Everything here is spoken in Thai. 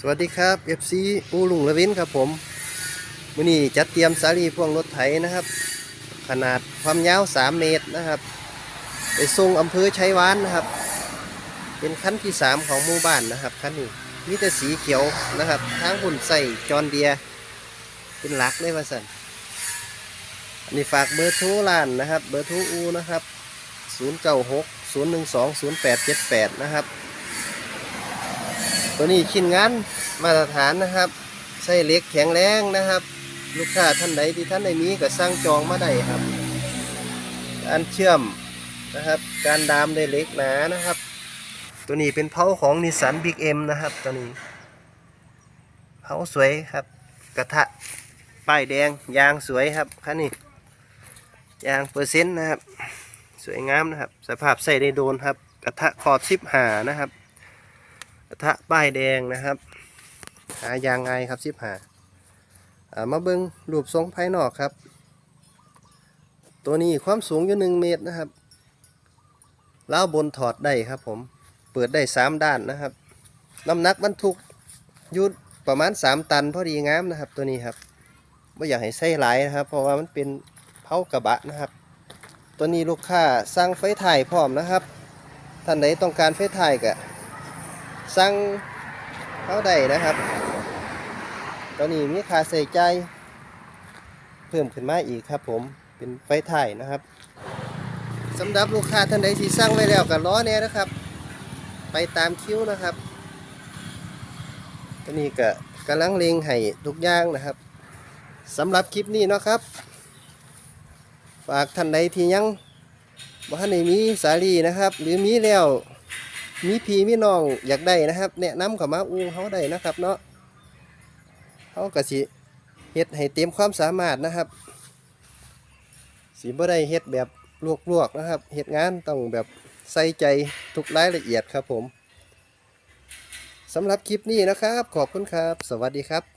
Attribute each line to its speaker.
Speaker 1: สวัสดีครับ FC อูลุงละวินครับผมมื้อนี้จัดเตรียมสาลีพ่วงรถไถนะครับ ขนาดความยาว 3 เมตรนะครับ ไปส่งอำเภอชัยวานนะครับ เป็นขั้นที่ 3 ของหมู่บ้านนะครับขั้นนี้มีแต่สีเขียวนะครับทางหุ่นใส่จอนเดีย เป็นหลักเลยว่าสันอันนี้ฝากเบอร์โทรร้านนะครับ เบอร์โทรอูนะครับ 096 012 0878 นะครับ ตัวนี้ชิ้นงานมาตรฐานนะครับใส่เหล็กแข็งแรงนะครับ ลูกค้าท่านใดที่ท่านใดมีก็สั่งจองมาได้ครับ การเชื่อมนะครับ การดามด้เหล็กหนานะครับ ตัวนี้เป็นเพาของนิสสันบิ๊กเอ็มนะครับ ตัวนี้เพาสวยครับ กระทะป้ายแดงยางสวยครับคันนี้ยางเปอร์เซ็นต์นะครับ สวยงามนะครับ สภาพใส่ได้โดนครับ กระทะขอบสิบหานะครับ ทะป้ายแดงนะครับ หายางไงครับสิบหาามาเบิ้งรูปทรงภายนอกครับ ตัวนี้ความสูงอยู่หนึ่งเมตรนะครับเล้าวบนถอดได้ครับผม เปิดได้สามด้านนะครับ น้ำหนักบรรทุกยุดประมาณสามตันพอดีงามนะครับ ตัวนี้ครับไม่อยากให้ใส่หลายนะครับ เพราะว่ามันเป็นเผากระบะนะครับ ตัวนี้ลูกค้าสั่งไฟถ่ายพร้อมนะครับ ท่านใดต้องการไฟถ่ายก็ สั่งเขาได้นะครับ ตอนนี้มีค่าใส่ใจ เพิ่มขึ้นมาอีกครับ ผมเป็นไฟถ่ายนะครับสำหรับลูกค้าท่านใดที่สั่งไว้แล้วก็ล้อแน่นะครับ ไปตามคิ้วนะครับตอนนี้ก็กำลังเลงให้ทุกอย่างนะครับสำหรับคลิปนี้นะครับฝากท่านใดที่ยังบ่ทันได้มีสาลีนะครับ หรือมีแล้ว มีพี่มีน้องอยากได้นะครับแนะนำเข้ามาอูเขาได้นะครับเนาะเขาก็สิเฮ็ดให้เต็มความสามารถนะครับ สีบ่ได้เฮ็ดแบบลวกๆนะครับเฮ็ดงานต้องแบบใส่ใจทุกรายละเอียดครับผมสำหรับคลิปนี้นะครับ ขอบคุณครับ สวัสดีครับ